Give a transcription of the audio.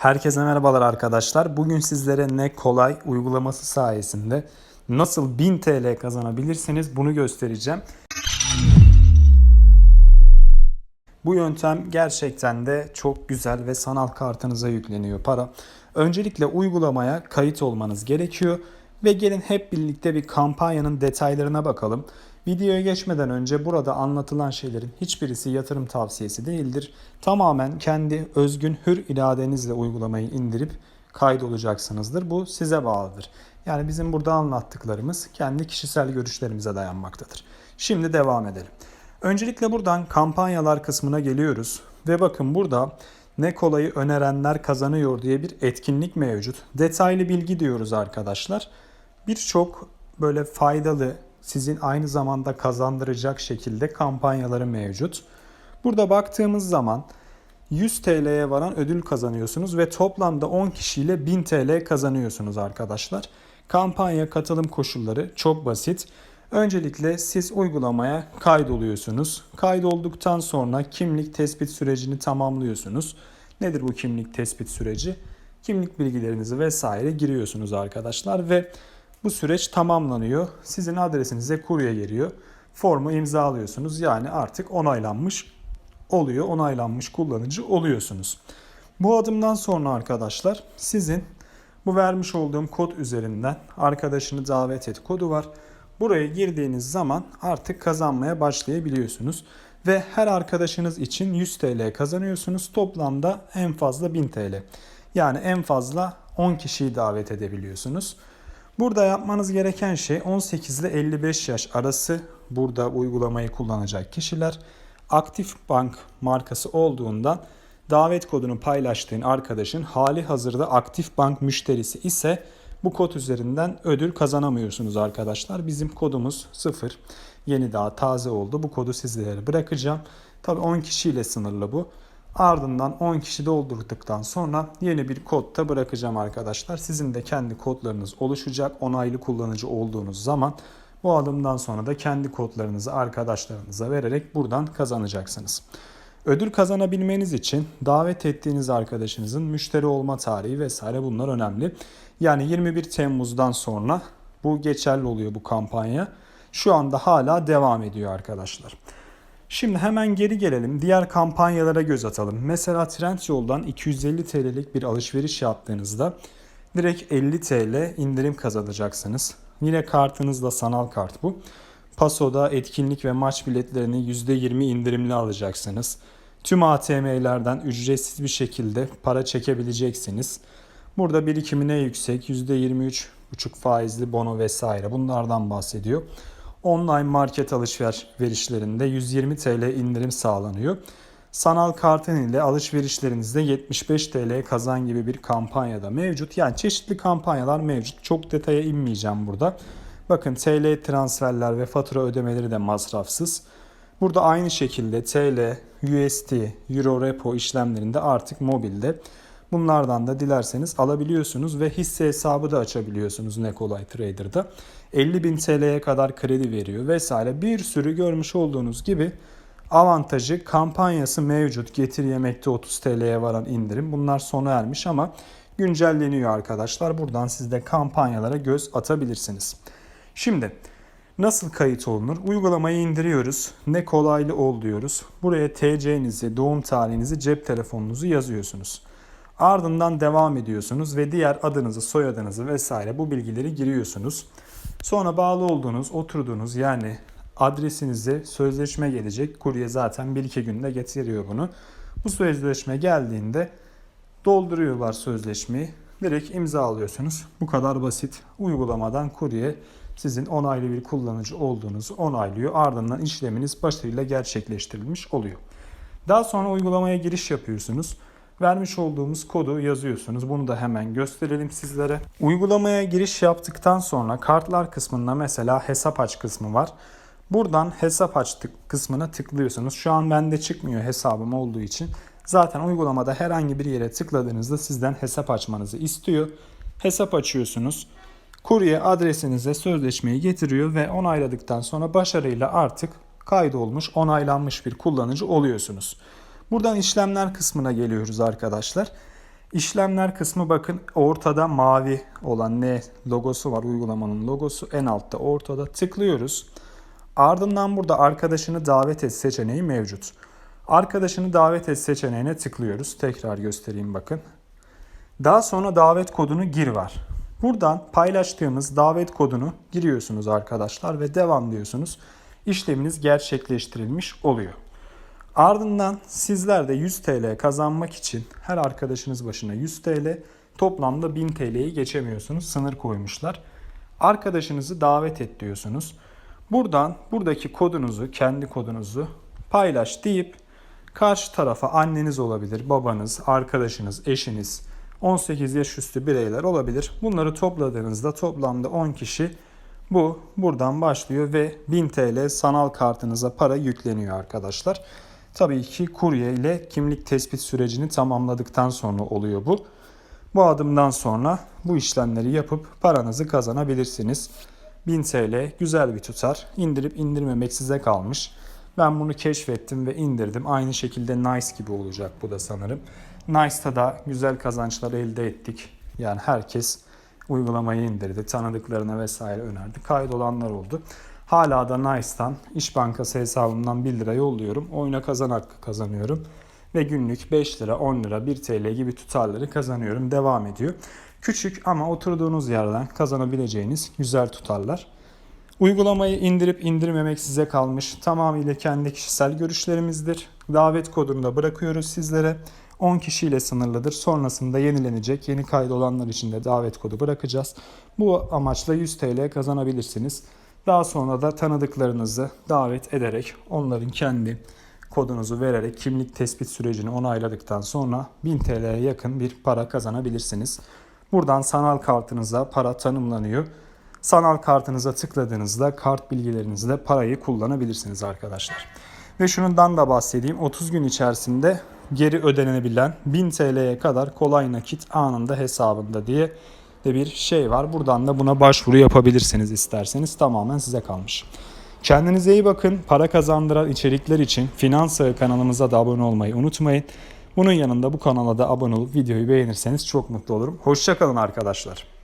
Herkese merhabalar arkadaşlar. Bugün sizlere ne kolay uygulaması sayesinde nasıl 1000 TL kazanabilirsiniz bunu göstereceğim. Bu yöntem gerçekten de çok güzel ve sanal kartınıza yükleniyor para. Öncelikle uygulamaya kayıt olmanız gerekiyor ve gelin hep birlikte bir kampanyanın detaylarına bakalım. Videoya geçmeden önce burada anlatılan şeylerin hiçbirisi yatırım tavsiyesi değildir. Tamamen kendi özgün hür iradenizle uygulamayı indirip kaydolacaksınızdır. Bu size bağlıdır. Yani bizim burada anlattıklarımız kendi kişisel görüşlerimize dayanmaktadır. Şimdi devam edelim. Öncelikle buradan kampanyalar kısmına geliyoruz ve bakın burada ne kolayı önerenler kazanıyor diye bir etkinlik mevcut. Detaylı bilgi diyoruz arkadaşlar. Birçok böyle faydalı sizin aynı zamanda kazandıracak şekilde kampanyaları mevcut. Burada baktığımız zaman 100 TL'ye varan ödül kazanıyorsunuz ve toplamda 10 kişiyle 1000 TL kazanıyorsunuz arkadaşlar. Kampanya katılım koşulları çok basit. Öncelikle siz uygulamaya kaydoluyorsunuz. Kaydolduktan sonra kimlik tespit sürecini tamamlıyorsunuz. Nedir bu kimlik tespit süreci? Kimlik bilgilerinizi vesaire giriyorsunuz arkadaşlar ve bu süreç tamamlanıyor. Sizin adresinize kurye geliyor. Formu imzalıyorsunuz. Yani artık onaylanmış oluyor. Onaylanmış kullanıcı oluyorsunuz. Bu adımdan sonra arkadaşlar sizin bu vermiş olduğum kod üzerinden arkadaşını davet et kodu var. Buraya girdiğiniz zaman artık kazanmaya başlayabiliyorsunuz. Ve her arkadaşınız için 100 TL kazanıyorsunuz. Toplamda en fazla 1000 TL. Yani en fazla 10 kişiyi davet edebiliyorsunuz. Burada yapmanız gereken şey 18 ile 55 yaş arası burada uygulamayı kullanacak kişiler. Aktif Bank markası olduğundan davet kodunu paylaştığın arkadaşın hali hazırda Aktif Bank müşterisi ise bu kod üzerinden ödül kazanamıyorsunuz arkadaşlar. Bizim kodumuz 0. Yeni daha taze oldu. Bu kodu sizlere bırakacağım. Tabii 10 kişiyle sınırlı bu. Ardından 10 kişi doldurduktan sonra yeni bir kod da bırakacağım arkadaşlar. Sizin de kendi kodlarınız oluşacak. Onaylı kullanıcı olduğunuz zaman bu adımdan sonra da kendi kodlarınızı arkadaşlarınıza vererek buradan kazanacaksınız. Ödül kazanabilmeniz için davet ettiğiniz arkadaşınızın müşteri olma tarihi vesaire bunlar önemli. Yani 21 Temmuz'dan sonra bu geçerli oluyor bu kampanya. Şu anda hala devam ediyor arkadaşlar. Şimdi hemen geri gelelim. Diğer kampanyalara göz atalım. Mesela Trendyol'dan 250 TL'lik bir alışveriş yaptığınızda direkt 50 TL indirim kazanacaksınız. Yine kartınızda sanal kart bu. Paso'da etkinlik ve maç biletlerini %20 indirimli alacaksınız. Tüm ATM'lerden ücretsiz bir şekilde para çekebileceksiniz. Burada birikimine yüksek %23,5 faizli bono vesaire bunlardan bahsediyor. Online market alışverişlerinde 120 TL indirim sağlanıyor. Sanal kartın ile alışverişlerinizde 75 TL kazan gibi bir kampanyada mevcut. Yani çeşitli kampanyalar mevcut. Çok detaya inmeyeceğim burada. Bakın TL transferler ve fatura ödemeleri de masrafsız. Burada aynı şekilde TL, USD, Euro Repo işlemlerinde artık mobilde. Bunlardan da dilerseniz alabiliyorsunuz ve hisse hesabı da açabiliyorsunuz ne kolay Trader'da. 50.000 TL'ye kadar kredi veriyor vesaire bir sürü görmüş olduğunuz gibi avantajı kampanyası mevcut. Getir yemekte 30 TL'ye varan indirim. Bunlar sona ermiş ama güncelleniyor arkadaşlar. Buradan siz de kampanyalara göz atabilirsiniz. Şimdi nasıl kayıt olunur? Uygulamayı indiriyoruz. Ne kolaylı ol diyoruz. Buraya TC'nizi, doğum tarihinizi, cep telefonunuzu yazıyorsunuz. Ardından devam ediyorsunuz ve diğer adınızı, soyadınızı vesaire bu bilgileri giriyorsunuz. Sonra bağlı olduğunuz, oturduğunuz yani adresinize sözleşme gelecek. Kurye zaten 1-2 günde getiriyor bunu. Bu sözleşme geldiğinde dolduruyorlar sözleşmeyi. Direkt imza alıyorsunuz. Bu kadar basit. Uygulamadan kurye sizin onaylı bir kullanıcı olduğunuzu onaylıyor. Ardından işleminiz başarıyla gerçekleştirilmiş oluyor. Daha sonra uygulamaya giriş yapıyorsunuz. Vermiş olduğumuz kodu yazıyorsunuz. Bunu da hemen gösterelim sizlere. Uygulamaya giriş yaptıktan sonra kartlar kısmında mesela hesap aç kısmı var. Buradan hesap aç kısmına tıklıyorsunuz. Şu an bende çıkmıyor hesabım olduğu için. Zaten uygulamada herhangi bir yere tıkladığınızda sizden hesap açmanızı istiyor. Hesap açıyorsunuz. Kurye adresinize sözleşmeyi getiriyor ve onayladıktan sonra başarıyla artık kaydolmuş, onaylanmış bir kullanıcı oluyorsunuz. Buradan işlemler kısmına geliyoruz arkadaşlar. İşlemler kısmı bakın ortada mavi olan ne logosu var uygulamanın logosu en altta ortada tıklıyoruz. Ardından burada arkadaşını davet et seçeneği mevcut. Arkadaşını davet et seçeneğine tıklıyoruz. Tekrar göstereyim bakın. Daha sonra davet kodunu gir var. Buradan paylaştığımız davet kodunu giriyorsunuz arkadaşlar ve devam diyorsunuz. İşleminiz gerçekleştirilmiş oluyor. Ardından sizler de 100 TL kazanmak için her arkadaşınız başına 100 TL toplamda 1000 TL'yi geçemiyorsunuz. Sınır koymuşlar. Arkadaşınızı davet et diyorsunuz. Buradan buradaki kodunuzu, kendi kodunuzu paylaş deyip karşı tarafa anneniz olabilir, babanız, arkadaşınız, eşiniz, 18 yaş üstü bireyler olabilir. Bunları topladığınızda toplamda 10 kişi bu buradan başlıyor ve 1000 TL sanal kartınıza para yükleniyor arkadaşlar. Tabii ki kurye ile kimlik tespit sürecini tamamladıktan sonra oluyor bu. Bu adımdan sonra bu işlemleri yapıp paranızı kazanabilirsiniz. 1000 TL güzel bir tutar. İndirip indirmemek size kalmış. Ben bunu keşfettim ve indirdim. Aynı şekilde Nice gibi olacak bu da sanırım. Nice'ta da güzel kazançlar elde ettik. Yani herkes uygulamayı indirdi. Tanıdıklarına vesaire önerdi. Kaydolanlar oldu. Hala da Nice'tan İş Bankası hesabımdan 1 lira yolluyorum. Oyuna kazan hakkı kazanıyorum. Ve günlük 5 lira, 10 lira, 1 TL gibi tutarları kazanıyorum. Devam ediyor. Küçük ama oturduğunuz yerden kazanabileceğiniz güzel tutarlar. Uygulamayı indirip indirmemek size kalmış. Tamamıyla kendi kişisel görüşlerimizdir. Davet kodunu da bırakıyoruz sizlere. 10 kişiyle sınırlıdır. Sonrasında yenilenecek. Yeni kaydolanlar için de davet kodu bırakacağız. Bu amaçla 100 TL kazanabilirsiniz. Daha sonra da tanıdıklarınızı davet ederek onların kendi kodunuzu vererek kimlik tespit sürecini onayladıktan sonra 1000 TL'ye yakın bir para kazanabilirsiniz. Buradan sanal kartınıza para tanımlanıyor. Sanal kartınıza tıkladığınızda kart bilgilerinizle parayı kullanabilirsiniz arkadaşlar. Ve şundan da bahsedeyim. 30 gün içerisinde geri ödenebilen 1000 TL'ye kadar kolay nakit anında hesabında diye de bir şey var. Buradan da buna başvuru yapabilirsiniz isterseniz. Tamamen size kalmış. Kendinize iyi bakın. Para kazandıran içerikler için Finans Ağı kanalımıza da abone olmayı unutmayın. Bunun yanında bu kanala da abone olup videoyu beğenirseniz çok mutlu olurum. Hoşçakalın arkadaşlar.